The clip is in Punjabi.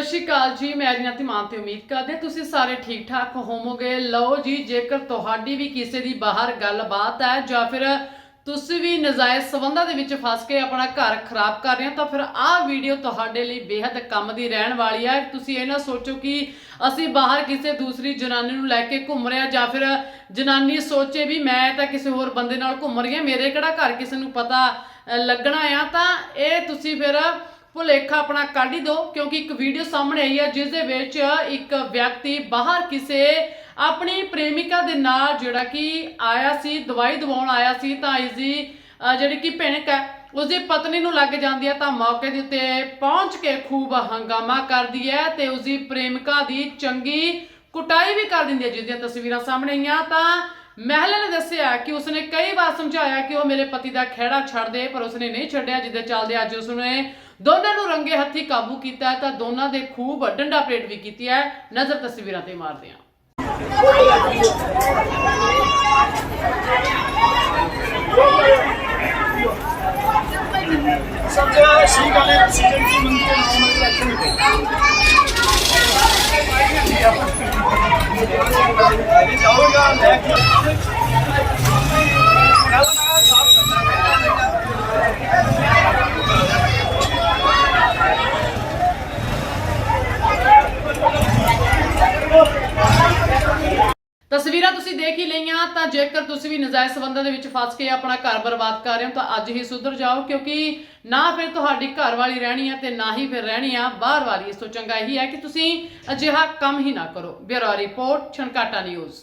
ਸਤਿ ਸ਼੍ਰੀ ਅਕਾਲ ਜੀ, ਮੈਂ ਅਜਨਾਤੀ ਮਾਨ ਤੇ ਉਮੀਦ ਕਰਦੇ ਤੁਸੀਂ ਸਾਰੇ ਠੀਕ ਠਾਕ ਹੋਵੋਗੇ। ਲਓ ਜੀ, ਜੇਕਰ ਤੁਹਾਡੀ ਵੀ ਕਿਸੇ ਦੀ ਬਾਹਰ ਗੱਲਬਾਤ ਹੈ ਜਾਂ ਫਿਰ ਤੁਸੀਂ ਵੀ ਨਜਾਇਜ਼ ਸਬੰਧਾਂ ਦੇ ਵਿੱਚ ਫਸ ਕੇ ਆਪਣਾ ਘਰ ਖਰਾਬ ਕਰ ਰਹੇ ਹੋ, ਤਾਂ ਫਿਰ ਆਹ ਵੀਡੀਓ ਤੁਹਾਡੇ ਲਈ ਬੇहद ਕੰਮ ਦੀ ਰਹਿਣ ਵਾਲੀ ਹੈ। ਤੁਸੀਂ ਇਹ ਨਾ ਸੋਚੋ ਕਿ ਅਸੀਂ ਬਾਹਰ ਕਿਸੇ ਦੂਸਰੀ ਜਨਾਨੀ ਨੂੰ ਲੈ ਕੇ ਘੁੰਮ ਰਹੇ ਹਾਂ ਜਾਂ ਫਿਰ ਜਨਾਨੀ ਸੋਚੇ ਵੀ ਮੈਂ ਤਾਂ ਕਿਸੇ ਹੋਰ ਬੰਦੇ ਨਾਲ ਘੁੰਮ ਰਹੀ ਹਾਂ, ਮੇਰੇ ਕਿਹੜਾ ਘਰ ਕਿਸੇ ਨੂੰ ਪਤਾ ਲੱਗਣਾ ਆ, ਤਾਂ ਇਹ ਤੁਸੀਂ ਫਿਰ ਭੁਲੇਖਾ ਆਪਣਾ ਕੱਢ ਹੀ ਦਿਓ, ਕਿਉਂਕਿ ਇੱਕ ਵੀਡੀਓ ਸਾਹਮਣੇ ਆਈ ਹੈ ਜਿਸ ਦੇ ਵਿੱਚ ਇੱਕ ਵਿਅਕਤੀ ਬਾਹਰ ਕਿਸੇ ਆਪਣੀ ਪ੍ਰੇਮਿਕਾ ਦੇ ਨਾਲ ਜਿਹੜਾ ਕਿ ਆਇਆ ਸੀ, ਦਵਾਈ ਦਵਾਉਣ ਆਇਆ ਸੀ, ਤਾਂ ਇਸ ਦੀ ਜਿਹੜੀ ਕਿ ਭਿਣਕ ਹੈ, ਉਸਦੀ ਪਤਨੀ ਨੂੰ ਲੱਗ ਜਾਂਦੀ ਹੈ, ਤਾਂ ਮੌਕੇ ਦੇ ਉੱਤੇ ਪਹੁੰਚ ਕੇ ਖੂਬ ਹੰਗਾਮਾ ਕਰਦੀ ਹੈ ਤੇ ਉਸਦੀ ਪ੍ਰੇਮਿਕਾ ਦੀ ਚੰਗੀ ਕੁਟਾਈ ਵੀ ਕਰ ਦਿੰਦੀ ਹੈ ਜਿਸ ਦੀਆਂ ਤਸਵੀਰਾਂ ਸਾਹਮਣੇ ਆਈਆਂ, ਤਾਂ ਮਹਿਲਾ ਨੇ ਦੱਸਿਆ ਕਿ ਉਸਨੇ ਕਈ ਵਾਰ ਸਮਝਾਇਆ ਕਿ ਉਹ ਮੇਰੇ ਪਤੀ ਦਾ ਖਹਿੜਾ ਛੱਡ ਦੇ, ਪਰ ਉਸਨੇ ਨਹੀਂ ਛੱਡਿਆ ਜਿੱਦੇ ਚੱਲਦੇ ਅੱਜ ਉਸਨੇ ਦੋਨਾਂ ਨੂੰ ਰੰਗੇ ਹੱਥੀ ਕਾਬੂ ਕੀਤਾ ਤਾਂ ਦੋਨਾਂ ਦੇ ਖੂਬ ਡੰਡਾ ਪਲੇਟ ਵੀ ਕੀਤੀ ਹੈ। ਨਜ਼ਰ ਤਸਵੀਰਾਂ ਤੇ ਮਾਰਦੇ ਹਾਂ। ਸਮਝਿਆ ਸੀ, ਗੱਲ ਸੀਜ਼ਨ ਦੀ ਮੰਦੀ ਦੇ ਨਾਲ ਇਲੈਕਸ਼ਨ ਵਿੱਚ ਜਾਊਗਾ, ਲੈ ਕੇ ਤਸਵੀਰਾਂ ਤੁਸੀਂ ਦੇਖ ਹੀ ਲਈਆਂ, ਤਾਂ ਜੇਕਰ ਤੁਸੀਂ ਵੀ ਨਜਾਇਜ਼ ਸਬੰਧਾਂ ਦੇ ਵਿੱਚ ਫਸ ਕੇ ਆਪਣਾ ਘਰ ਬਰਬਾਦ ਕਰ ਰਹੇ ਹੋ, ਤਾਂ ਅੱਜ ਹੀ ਸੁਧਰ ਜਾਓ, ਕਿਉਂਕਿ ਨਾ ਫਿਰ ਤੁਹਾਡੀ ਘਰ ਵਾਲੀ ਰਹਿਣੀ ਹੈ ਤੇ ਨਾ ਹੀ ਫਿਰ ਰਹਿਣੀ ਆ ਬਾਹਰ ਵਾਲੀ ਇਸ ਤੋਂ ਚੰਗਾ ਇਹੀ ਹੈ ਕਿ ਤੁਸੀਂ ਅਜਿਹਾ ਕੰਮ ਹੀ ਨਾ ਕਰੋ। Bureau report, Chhankata news.